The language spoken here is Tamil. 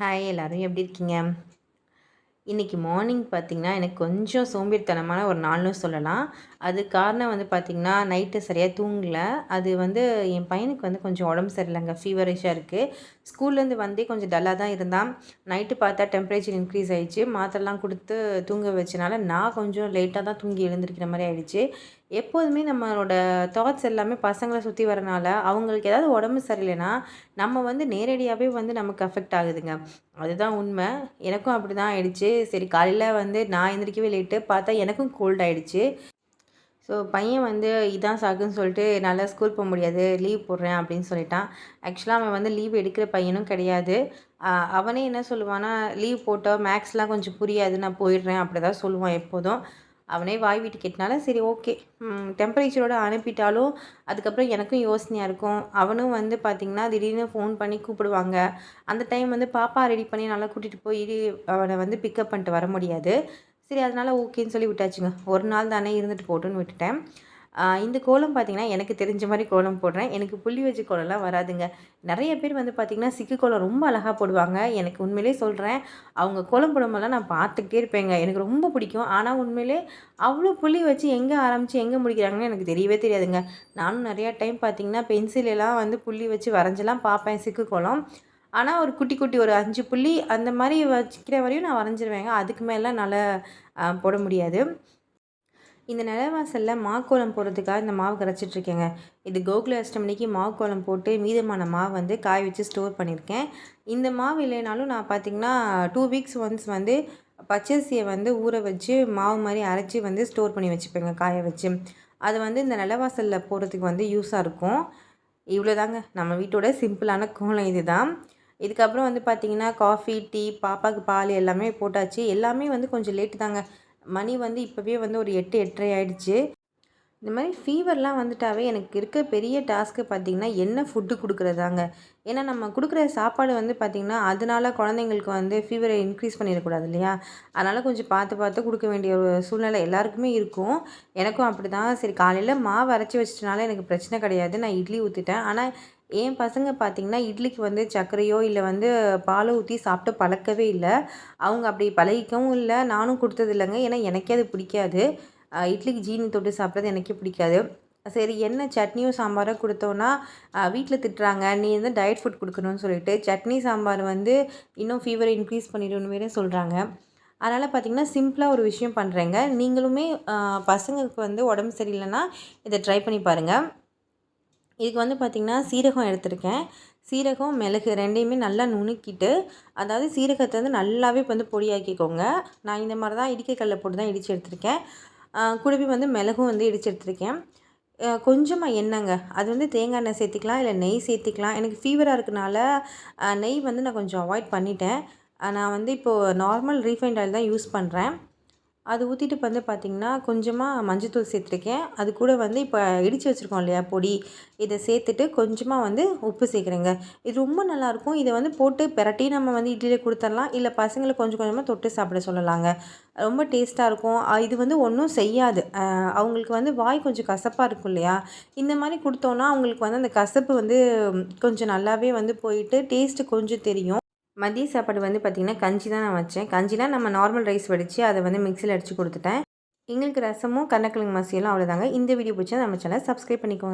ஹாய் எல்லோரும் எப்படி இருக்கீங்க? இன்றைக்கி மார்னிங் பார்த்திங்கன்னா எனக்கு கொஞ்சம் சோம்பேறித்தனமான ஒரு நாள்னு சொல்லலாம். அது காரணம் வந்து பார்த்திங்கன்னா நைட்டு சரியாக தூங்கலை. அது வந்து என் பையனுக்கு வந்து கொஞ்சம் உடம்பு சரியில்லைங்க ஃபீவரிஷாக இருக்குது ஸ்கூல்லேருந்து வந்தே கொஞ்சம் டல்லாக தான் இருந்தான். நைட்டு பார்த்தா டெம்பரேச்சர் இன்க்ரீஸ் ஆகிடுச்சு மாத்திரலாம் கொடுத்து தூங்க வச்சனால நான் கொஞ்சம் லேட்டாக தான் தூங்கி எழுந்திருக்கிற மாதிரி ஆகிடுச்சு எப்போதுமே நம்மளோட தாட்ஸ் எல்லாமே பசங்களை சுற்றி வரனால அவங்களுக்கு ஏதாவது உடம்பு சரியில்லைன்னா நம்ம வந்து நேரடியாகவே வந்து நமக்கு அஃபெக்ட் ஆகுதுங்க. அதுதான் உண்மை. எனக்கும் அப்படி தான் ஆயிடுச்சு. சரி காலையில் வந்து நான் எந்திரிக்கவே லேட்டு பார்த்தா எனக்கும் கோல்ட் ஆகிடுச்சு ஸோ பையன் வந்து இதான் சாக்குன்னு சொல்லிட்டு நல்லா ஸ்கூல் போக முடியாது லீவ் போடுறேன் அப்படின்னு சொல்லிட்டான். ஆக்சுவலாக அவன் வந்து லீவ் எடுக்கிற பையனும் கிடையாது. அவனே என்ன சொல்லுவான்னா லீவ் போட்டால் மேக்ஸ்லாம் கொஞ்சம் புரியாது நான் போயிடுறேன் அப்படி தான் சொல்லுவான் எப்போதும். அவனே வாய் வீட்டு கேட்டனால சரி ஓகே டெம்பரேச்சரோடு அனுப்பிட்டாலும் அதுக்கப்புறம் எனக்கும் யோசனையாக இருக்கும். அவனும் வந்து பார்த்திங்கன்னா திடீர்னு ஃபோன் பண்ணி கூப்பிடுவாங்க. அந்த டைம் வந்து பாப்பா ரெடி பண்ணி நல்லா கூட்டிகிட்டு போய் அவனை வந்து பிக்கப் பண்ணிட்டு வர முடியாது. சரி அதனால் ஓகேன்னு சொல்லி விட்டாச்சுங்க. ஒரு நாள் தானே இருந்துட்டு போட்டுன்னு விட்டுட்டேன். இந்த கோலம் பார்த்திங்கன்னா எனக்கு தெரிஞ்ச மாதிரி கோலம் போடுறேன். எனக்கு புள்ளி வச்சு கோலம்லாம் வராதுங்க. நிறைய பேர் வந்து பார்த்திங்கன்னா சிக்கு கோலம் ரொம்ப அழகாக போடுவாங்க. எனக்கு உண்மையிலே சொல்கிறேன் அவங்க கோலம் போடும்போதெல்லாம் நான் பார்த்துக்கிட்டே இருப்பேங்க. எனக்கு ரொம்ப பிடிக்கும். ஆனால் உண்மையிலே அவ்வளோ புள்ளி வச்சு எங்கே ஆரம்பித்து எங்கே முடிக்கிறாங்கன்னு எனக்கு தெரியவே தெரியாதுங்க. நானும் நிறையா டைம் பார்த்திங்கன்னா பென்சிலெலாம் வந்து புள்ளி வச்சு வரைஞ்செல்லாம் பார்ப்பேன் சிக்கு கோலம். ஆனால் ஒரு குட்டி குட்டி ஒரு அஞ்சு புள்ளி அந்த மாதிரி வச்சுக்கிற வரையும் நான் வரைஞ்சிருவேங்க. அதுக்கு மேலே நல்லா போட முடியாது. இந்த நிலவாசலில் மாக்கோலம் போடுறதுக்காக இந்த மாவு கரைச்சிட்ருக்கேங்க. இது கோகுல அஷ்டமிக்கு மாவு கோலம் போட்டு மீதமான மாவு வந்து காய வச்சு ஸ்டோர் பண்ணியிருக்கேன். இந்த மாவு இல்லைனாலும் நான் பார்த்திங்கன்னா டூ வீக்ஸ் ஒன்ஸ் வந்து பச்சரிசியை வந்து ஊற வச்சு மாவு மாதிரி அரைச்சி வந்து ஸ்டோர் பண்ணி வச்சுப்பேங்க காய வச்சு. அது வந்து இந்த நிலவாசலில் போடுறதுக்கு வந்து யூஸாக இருக்கும். இவ்வளோ தாங்க நம்ம வீட்டோட சிம்பிளான கோலம் இது தான் இதுக்கப்புறம் வந்து பார்த்திங்கன்னா காஃபி டீ பாப்பாவுக்கு பால் எல்லாமே போட்டாச்சு. எல்லாமே வந்து கொஞ்சம் லேட்டு தாங்க மணி வந்து இப்போவே வந்து ஒரு எட்டு எட்டரை ஆயிடுச்சு. இந்த மாதிரி ஃபீவர்லாம் வந்துட்டாவே எனக்கு இருக்க பெரிய டாஸ்க்கு பார்த்திங்கன்னா என்ன ஃபுட்டு கொடுக்குறதாங்க. ஏன்னா நம்ம கொடுக்குற சாப்பாடு வந்து பார்த்திங்கன்னா அதனால குழந்தைங்களுக்கு வந்து ஃபீவரை இன்க்ரீஸ் பண்ணிடக்கூடாது இல்லையா? அதனால் கொஞ்சம் பார்த்து பார்த்து கொடுக்க வேண்டிய ஒரு சூழ்நிலை எல்லாருக்குமே இருக்கும். எனக்கும் அப்படி தான் சரி காலையில் மாவு அரைச்சி வச்சிட்டனால எனக்கு பிரச்சனை கிடையாது. நான் இட்லி ஊற்றிட்டேன் ஆனால் என் பசங்க பார்த்திங்கன்னா இட்லிக்கு வந்து சர்க்கரையோ இல்லை வந்து பாலை ஊற்றி சாப்பிட்டு பழக்கவே இல்லை. அவங்க அப்படி பழகிக்கவும் இல்லை. நானும் கொடுத்தது இல்லைங்க. ஏன்னா எனக்கே அது பிடிக்காது. இட்லிக்கு ஜீனி தொட்டு சாப்பிட்றது எனக்கே பிடிக்காது. சரி என்ன சட்னியும் சாம்பாரோ கொடுத்தோன்னா வீட்டில் திட்டுறாங்க. நீ வந்து டயட் ஃபுட் கொடுக்கணும்னு சொல்லிட்டு சட்னி சாம்பார் வந்து இன்னும் ஃபீவர் இன்க்ரீஸ் பண்ணிடுன்னு வேறு சொல்கிறாங்க அதனால் பார்த்திங்கன்னா சிம்பிளாக ஒரு விஷயம் பண்ணுறேங்க நீங்களுமே பசங்களுக்கு வந்து உடம்பு சரியில்லைன்னா இதை ட்ரை பண்ணி பாருங்கள் இதுக்கு வந்து பார்த்திங்கன்னா சீரகம் எடுத்திருக்கேன். சீரகம் மிளகு ரெண்டையுமே நல்லா நுணுக்கிட்டு அதாவது சீரகத்தை வந்து நல்லாவே வந்து பொடியாக்கிக்கோங்க. நான் இந்த மாதிரி தான் இடிக்கை கல்லை போட்டு தான் இடித்து எடுத்திருக்கேன். கூடவே வந்து மிளகும் வந்து இடித்து எடுத்திருக்கேன். கொஞ்சமாக எண்ணெய்ங்க. அது வந்து தேங்காய் எண்ணெய் சேர்த்திக்கலாம் இல்லை நெய் சேர்த்திக்கலாம். எனக்கு ஃபீவராக இருக்கனால நெய் வந்து நான் கொஞ்சம் அவாய்ட் பண்ணிட்டேன். நான் வந்து இப்போது நார்மல் ரீஃபைண்ட் ஆயில் தான் யூஸ் பண்ணுறேன் அது ஊற்றிட்டு வந்து பார்த்திங்கன்னா கொஞ்சமாக மஞ்சத்தூள் சேர்த்துருக்கேன். அது கூட வந்து இப்போ இடித்து வச்சுருக்கோம் இல்லையா பொடி. இதை சேர்த்துட்டு கொஞ்சமாக வந்து உப்பு சேர்க்குறேங்க. இது ரொம்ப நல்லாயிருக்கும். இதை வந்து போட்டு பெரட்டி நம்ம வந்து இட்லியில் கொடுத்துடலாம். இல்லை பசங்களுக்கு கொஞ்சம் கொஞ்சமாக தொட்டு சாப்பிட சொல்லலாங்க. ரொம்ப டேஸ்ட்டாக இருக்கும். இது வந்து ஒன்றும் செய்யாது. அவங்களுக்கு வந்து வாய் கொஞ்சம் கசப்பாக இருக்கும் இல்லையா? இந்த மாதிரி கொடுத்தோன்னா அவங்களுக்கு வந்து அந்த கசப்பு வந்து கொஞ்சம் நல்லாவே வந்து போயிட்டு டேஸ்ட்டு கொஞ்சம் தெரியும். மதிய சாப்பாடு வந்து பார்த்திங்கன்னா கஞ்சி தான் நான் வச்சேன். கஞ்சிலாம் நம்ம நார்மல் ரைஸ் வடித்து அதை வந்து மிக்சியில் அடித்து கொடுத்துட்டேன். எங்களுக்கு ரசமும் கருணக்கிழங்கு மசியலும் அவ்வளோதாங்க இந்த வீடியோ பிடிச்சா நம்ம சேனல் சப்ஸ்கிரைப் பண்ணிக்கோங்க.